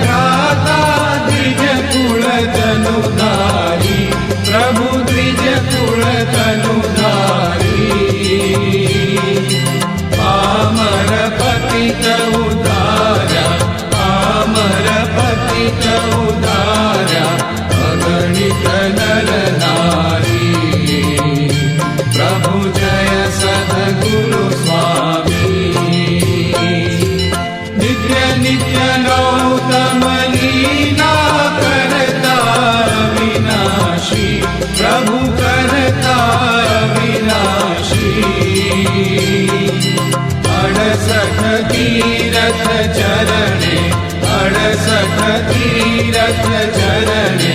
ब्रादा दिखे तीरथ चरणे बड़स भतीरथ चरणे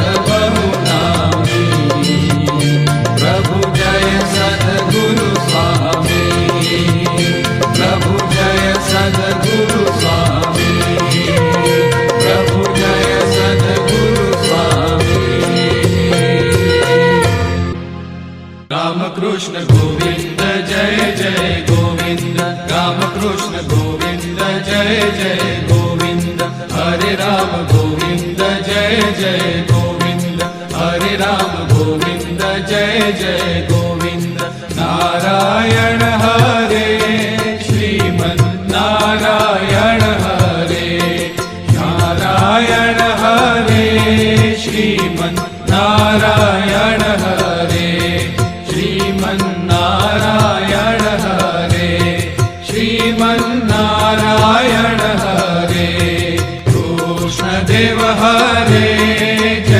जय गोविन्द हरे राम गोविन्द जय जय गोविन्द नारायण हरे श्रीमन् नारायण हरे नारायण हरे श्रीमन् नारायण हरे श्रीमन् नारायण हरे श्रीमन् नारायण हरे દેવ હરે